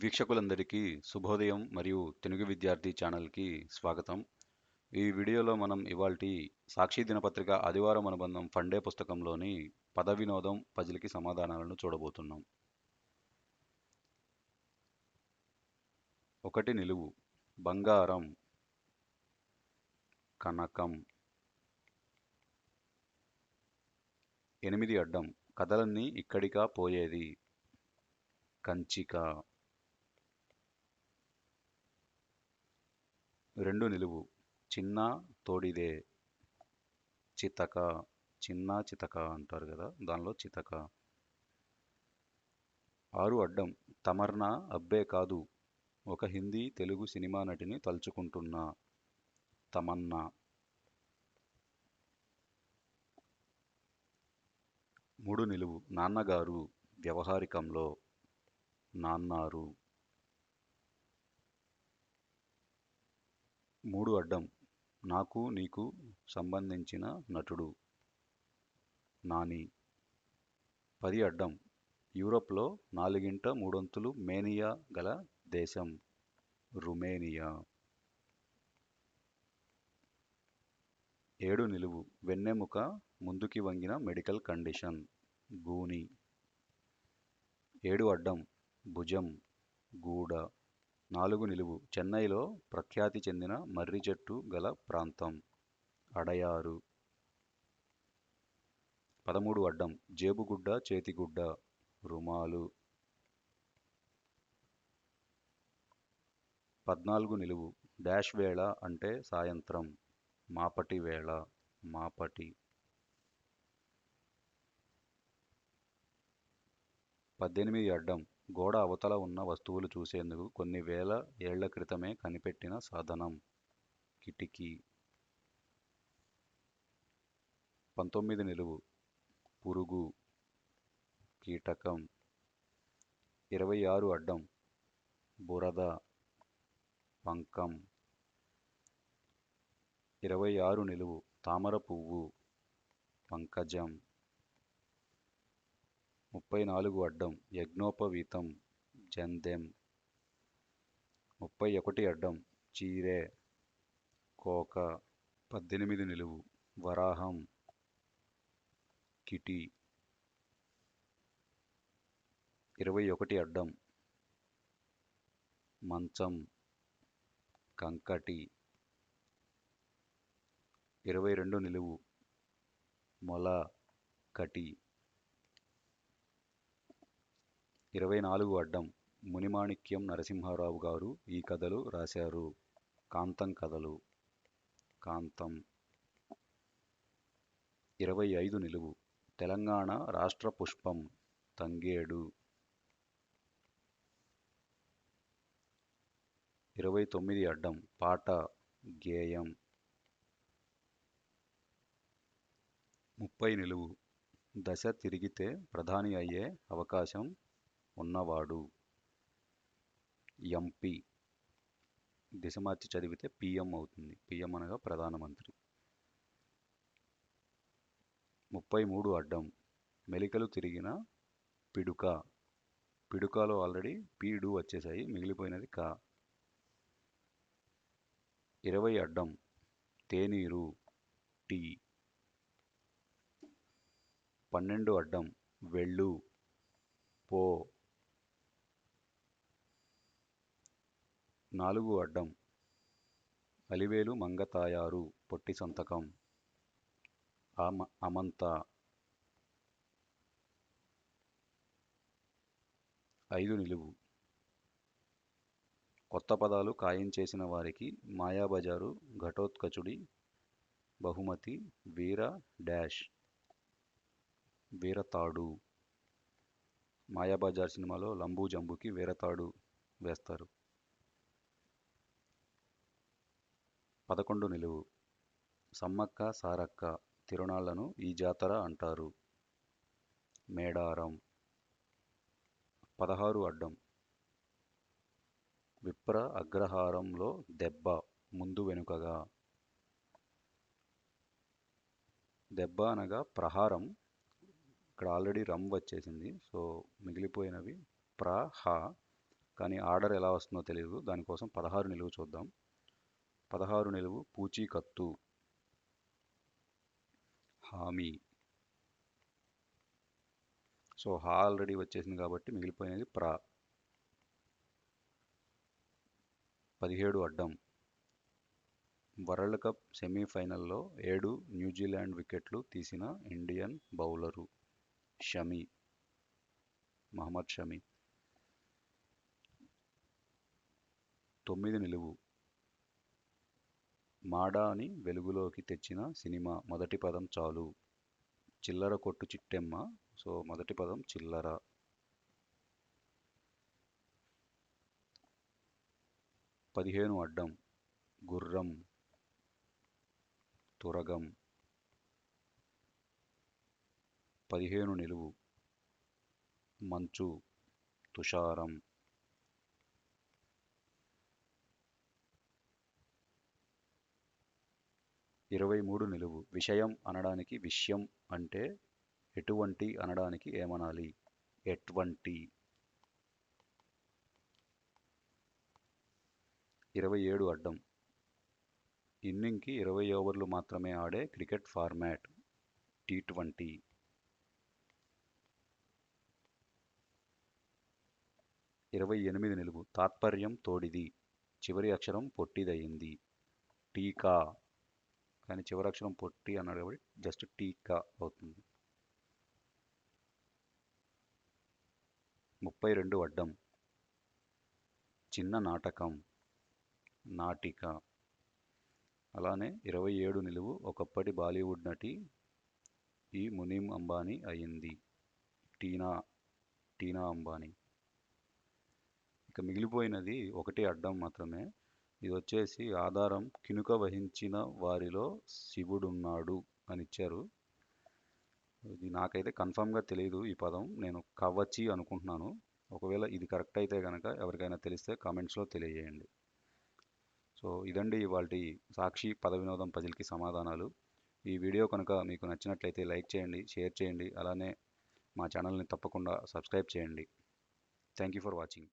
వీక్షకులందరికీ శుభోదయం మరియు తెలుగు విద్యార్థి ఛానల్కి స్వాగతం. ఈ వీడియోలో మనం ఇవాల్టి సాక్షి దినపత్రిక ఆదివారం అనుబంధం ఫండే పుస్తకంలోని పద వినోదం పజిల్కి సమాధానాలను చూడబోతున్నాం. ఒకటి నిలువు బంగారం కనకం. ఎనిమిది అడ్డం కథలన్నీ ఇక్కడికా పోయేది. కంచిక. రెండు నిలువు. చిన్న తోడిదే. చితక. చిన్న చితక అంటారు కదా దానిలో చితక. ఆరు అడ్డం. తమర్నా అబ్బే కాదు. ఒక హిందీ తెలుగు సినిమా నటిని తలుచుకుంటున్నా. తమన్నా. మూడు నిలువు. నాన్నగారు. వ్యవహారికంలో నాన్నారు. మూడు అడ్డం. నాకు నీకు సంబంధించిన నటుడు. నాని. పది అడ్డం. యూరోప్లో నాలుగింట మూడొంతులు మేనియా గల దేశం. రుమేనియా. ఏడు నిలువు. వెన్నెముక ముందుకి వంగిన మెడికల్ కండిషన్. గూని. ఏడు అడ్డం. భుజం. గూడ. నాలుగు నిలువు చెన్నైలో ప్రఖ్యాతి చెందిన మర్రి చెట్టు గల ప్రాంతం. అడయారు. పదమూడు అడ్డం జేబుగుడ్డ చేతిగుడ్డ రుమాలు. పద్నాలుగు నిలువు డాష్ వేళ అంటే సాయంత్రం. మాపటి వేళ మాపటి. పద్దెనిమిది అడ్డం గోడ అవతల ఉన్న వస్తువులు చూసేందుకు కొన్ని వేల ఏళ్ళ క్రితమే కనిపెట్టిన సాధనం. కిటికీ. పంతొమ్మిది నిలువు. పురుగు. కీటకం. ఇరవై ఆరు అడ్డం. బురద. పంకం. ఇరవై ఆరు నిలువు. తామర పువ్వు. పంకజం. ముప్పై నాలుగు అడ్డం యజ్ఞోపవీతం జందెం. ముప్పై ఒకటి అడ్డం చీరే కోక పద్దెనిమిది నిలువు వరాహం కిటి. ఇరవై ఒకటి అడ్డం మంచం కంకటి. ఇరవై రెండు నిలువు మొల కటి. ఇరవై నాలుగు అడ్డం మునిమాణిక్యం నరసింహారావు గారు ఈ కథలు రాశారు. కాంతం కథలు. కాంతం. ఇరవై ఐదు నిలువు. తెలంగాణ రాష్ట్ర పుష్పం తంగేడు. ఇరవై తొమ్మిది అడ్డం పాట గేయం. ముప్పై నిలువు. దశ తిరిగితే ప్రధాని అయ్యే అవకాశం ఉన్నవాడు. ఎంపీ. దిశ మార్చి చదివితే పిఎం అవుతుంది. పిఎం అనగా ప్రధానమంత్రి. ముప్పై మూడు అడ్డం. మెలికలు తిరిగిన పిడుక. పిడుకలో ఆల్రెడీ పీడు వచ్చేసాయి మిగిలిపోయినది కా. ఇరవై అడ్డం. తేనీరు. టీ. పన్నెండు అడ్డం. వెళ్ళు. పో. నాలుగు అడ్డం. అలివేలు మంగతాయారు పొట్టి సంతకం. అమ అమంత. ఐదు నిలువు. కొత్త పదాలు ఖాయం చేసిన వారికి మాయాబజారు ఘటోత్కచుడి బహుమతి వీర డాష్. వీరతాడు. మాయాబజార్ సినిమాలో లంబూ జంబుకి వీరతాడు వేస్తారు. పదకొండు నిలువు. సమ్మక్క సారక్క తిరునాళ్ళను ఈ జాతర అంటారు. మేడారం. పదహారు అడ్డం. విప్ర అగ్రహారంలో దెబ్బ ముందు వెనుకగా. దెబ్బ అనగా ప్రహారం. ఇక్కడ ఆల్రెడీ రమ్ వచ్చేసింది. సో మిగిలిపోయినవి ప్ర హ. కానీ ఆర్డర్ ఎలా వస్తుందో తెలియదు దానికోసం పదహారు నిలువు చూద్దాం. పదహారు నిలువు పూచీకత్తు. హామీ. సో హా ఆల్రెడీ వచ్చేసింది కాబట్టి మిగిలిపోయినది ప్రా. పదిహేడు అడ్డం. వరల్డ్ కప్ సెమీఫైనల్లో ఏడు న్యూజిలాండ్ వికెట్లు తీసిన ఇండియన్ బౌలరు షమి. మహమ్మద్ షమి. తొమ్మిది నిలువు. మాడాని వెలుగులోకి తెచ్చిన సినిమా మొదటి పదం చాలు. చిల్లర కొట్టు చిట్టెమ్మ. సో మొదటి పదం చిల్లర. పదిహేను అడ్డం. గుర్రం. తురగం. పదిహేను నిలువు. మంచు. తుషారం. ఇరవై మూడు నిలువు. విషయం అనడానికి విషయం అంటే ఎటువంటి అనడానికి ఏమనాలి? ఎటువంటి? ఇరవై ఏడు అడ్డం. ఇన్నింగ్కి ఇరవై ఓవర్లు మాత్రమే ఆడే క్రికెట్ ఫార్మాట్ టీ ట్వంటీ. ఇరవై ఎనిమిది నిలువు. తాత్పర్యం తోడిది. చివరి అక్షరం పొట్టిదయ్యింది. టీకా. కానీ చివరి అక్షరం పొట్టి అన్నాడు కాబట్టి జస్ట్ టీకా అవుతుంది. ముప్పై రెండు అడ్డం. చిన్న నాటకం. నాటిక. అలానే ఇరవై ఏడు నిలువు ఒకప్పటి బాలీవుడ్ నటి ఈ మునీమ్ అంబానీ అయింది టీనా టీనా అంబానీ. ఇక మిగిలిపోయినది ఒకటి అడ్డం మాత్రమే. ఇది వచ్చేసి ఆధారం కినుక వహించిన వారిలో శివుడున్నాడు అని ఇచ్చారు. ఇది నాకైతే కన్ఫామ్గా తెలియదు ఈ పదం. నేను కవచి అనుకుంటున్నాను. ఒకవేళ ఇది కరెక్ట్ అయితే కనుక ఎవరికైనా తెలిస్తే కామెంట్స్లో తెలియజేయండి. సో ఇదండి ఇవాళ సాక్షి పద వినోదం పజిల్కి సమాధానాలు. ఈ వీడియో కనుక మీకు నచ్చినట్లయితే లైక్ చేయండి షేర్ చేయండి అలానే మా ఛానల్ని తప్పకుండా సబ్స్క్రైబ్ చేయండి. Thank you for watching.